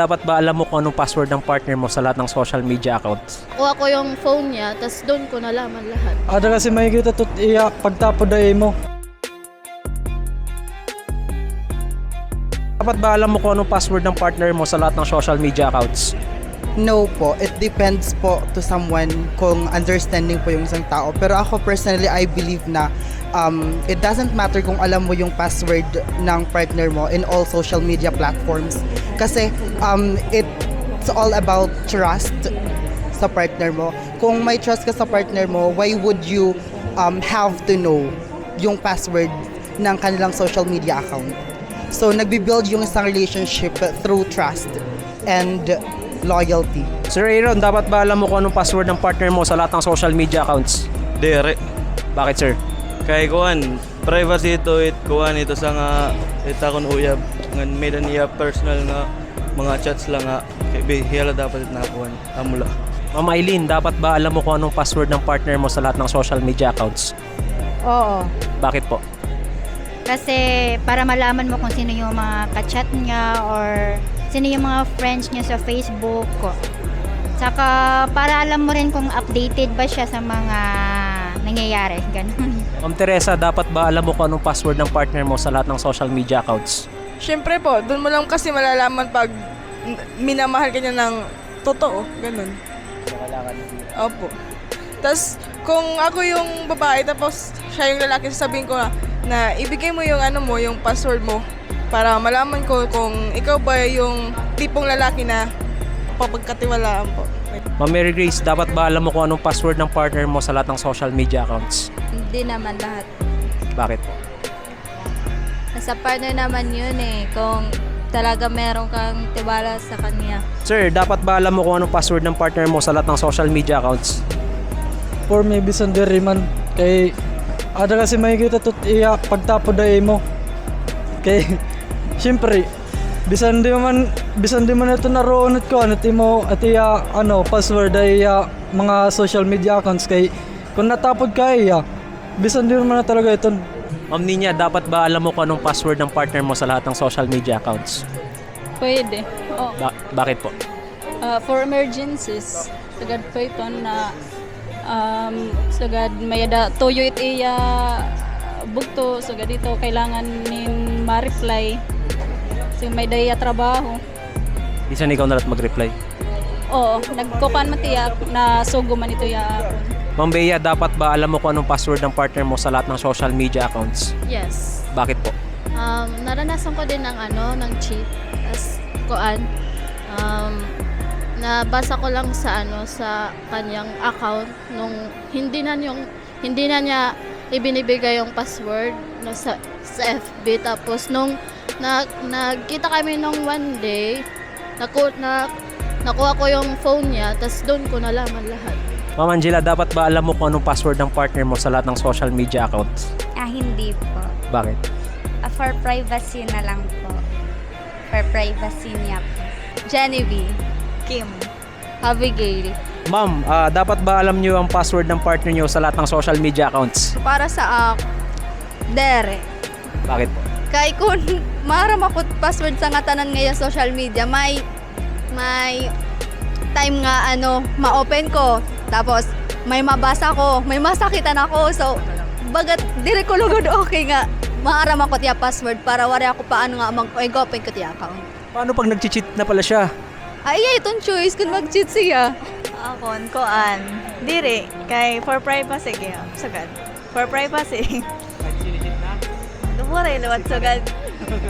Dapat ba alam mo kung anong password ng partner mo sa lahat ng social media accounts? Kuha ko yung phone niya, tapos doon ko nalaman lahat. Ada kasi may kita tut iya pagtapo day mo. Dapat ba alam mo kung anong password ng partner mo sa lahat ng social media accounts? No po, it depends po to someone kung understanding po yung isang tao. Pero ako personally, I believe na um, it doesn't matter kung alam mo yung password ng partner mo in all social media platforms. Kasi um, it's all about trust sa partner mo. Kung may trust ka sa partner mo, why would you um, have to know yung password ng kanilang social media account? So, nagbi-build yung isang relationship through trust and loyalty. Sir Aaron, dapat ba alam mo kung anong password ng partner mo sa lahat ng social media accounts? Dere. Bakit sir? Kay kuan, privacy ito it kuan ito sa nga ita kon uyab ngan made niya personal nga mga chats lang nga kay bihila dapat it na kuan amula. Ma'am Eileen, dapat ba alam mo kung anong password ng partner mo sa lahat ng social media accounts? Oo. Bakit po? Kasi para malaman mo kung sino yung mga kachat niya or sino yung mga friends niya sa Facebook. Saka para alam mo rin kung updated ba siya sa mga nangyayari. Ganun. Ma'am Teresa, dapat ba alam mo kung anong password ng partner mo sa lahat ng social media accounts? Siyempre po, doon mo lang kasi malalaman pag minamahal ka niya ng totoo. Ganun. Opo. Tapos, kung ako yung babae, tapos siya yung lalaki, sasabihin ko na, na ibigay mo yung ano mo, yung password mo para malaman ko kung ikaw ba yung tipong lalaki na papagkatiwalaan po. Ma'am Mary Grace, dapat ba alam mo kung anong password ng partner mo sa lahat ng social media accounts? Hindi naman lahat. Bakit po? Nasa partner naman yun eh. Kung talaga meron kang tiwala sa kanya. Sir, dapat ba alam mo kung anong password ng partner mo sa lahat ng social media accounts? For me bisan diri man kay ada kasi may kita tut iya pagtapo day mo. Kay syempre bisan di man bisan di man ito naroon at ko ano mo at iya ano password ay iya, mga social media accounts kay kung natapod ka iya bisan di man na talaga ito Ma'am Ninya, dapat ba alam mo kung anong password ng partner mo sa lahat ng social media accounts? Pwede. Oh, Ba- bakit po? uh, for emergencies, sagad po ito na um, sagad may da tuyo it iya bugto sagad dito kailangan nin ma-reply. So may daya trabaho. Bisan ikaw na lang mag-reply. Oo, nagkukan man tiyak na sugo man ito ya. Ma'am Bea, dapat ba alam mo kung anong password ng partner mo sa lahat ng social media accounts? Yes. Bakit po? Um, naranasan ko din ng ano, ng cheat. As koan. Um, nabasa ko lang sa ano sa kanyang account nung hindi na yung hindi na niya ibinibigay yung password no, sa, sa FB tapos nung nag nagkita kami nung one day naku, na, nakuha ko yung phone niya tapos doon ko nalaman lahat Ma'am Angela, dapat ba alam mo kung anong password ng partner mo sa lahat ng social media accounts? Ah, hindi po. Bakit? Ah, for privacy na lang po. For privacy niya po. Genevieve, Kim, Abigail. Ma'am, ah, dapat ba alam niyo ang password ng partner niyo sa lahat ng social media accounts? Para sa ako, Dere. Bakit po? Kay kung maram ako password sa nga tanan ngayon social media, may may time nga ano, ma-open ko. Tapos may mabasa ko, may masakitan ako. So bagat dire ko lugod okay nga. Maaram ako tiya password para wari ako paano nga mag-open ko tiya account. Paano pag nag-cheat na pala siya? Ay, ay, itong choice kung mag-cheat siya. Akon, koan. Diri, kay for privacy kaya. Sagad. For privacy. Dumure, luwat sagad.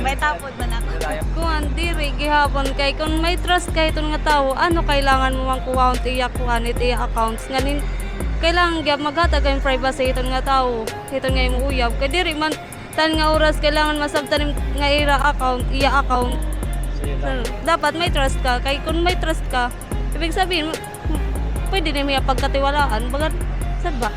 May tapod man ako. Kung diri gihapon kay kung may trust kay itong nga tao, ano kailangan mo mang kuha tiya kuha ni tiya accounts nganin kailangan gyud maghatag ang privacy iton nga tao. Iton nga imong uyab kay diri man tan nga oras kailangan masabtan nga ira account, iya account. So, dapat may trust ka kay kung may trust ka, ibig sabihin pwede na may pagkatiwalaan bagat sad ba?